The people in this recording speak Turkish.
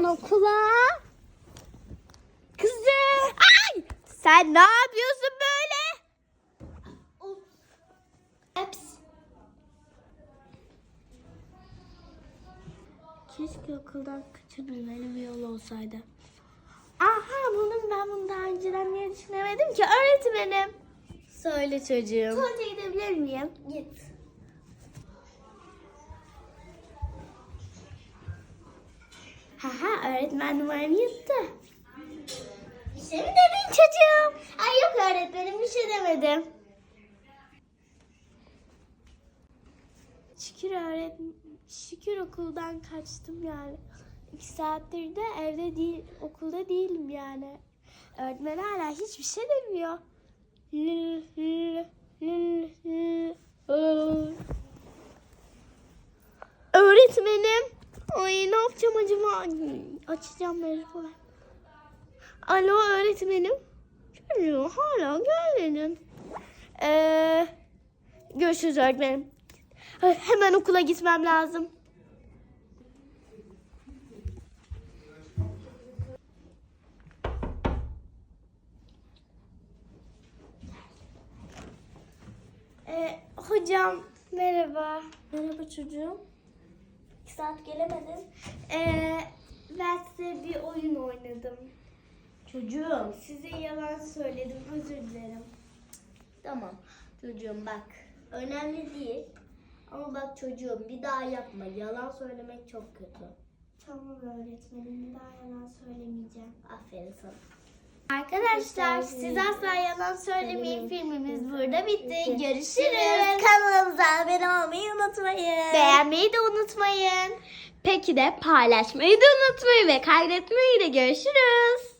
okula. Kızım. Ay! Sen ne yapıyorsun böyle? Ups. Keşke okuldan kaçırılmalı bir yol olsaydı. Aha bunun ben bunu daha önceden niye düşünemedim ki öğretmenim. Söyle çocuğum. Tuvalete gidebilir miyim? Git. Haha öğretmen numaramı yuttu. Bir şey mi dedin çocuğum? Ay yok öğretmenim bir şey demedim. Şükür öğretmen, şükür okuldan kaçtım yani. İki saattir de evde değil, okulda değilim yani. Öğretmen hala hiçbir şey demiyor. Öğretmenim. Ay ne yapacağım acaba? Açacağım mecburen. Alo öğretmenim. Çocuğum hala gelmedin. Ee, görüşürüz öğretmenim. Hemen okula gitmem lazım. Ee, hocam merhaba. Merhaba çocuğum. Saat gelemedim. Ee, ben size bir oyun oynadım. Çocuğum. Size yalan söyledim. Özür dilerim. Tamam. Çocuğum bak. Önemli değil. Ama bak çocuğum bir daha yapma. Yalan söylemek çok kötü. Tamam öğretmenim. Bir daha yalan söylemeyeceğim. Aferin sana. Arkadaşlar siz asla yalan söylemeyin filmimiz burada bitti. Görüşürüz. Kanalımıza abone olmayı unutmayın. Beğenmeyi de unutmayın. Peki de paylaşmayı da unutmayın ve kaydetmeyi de görüşürüz.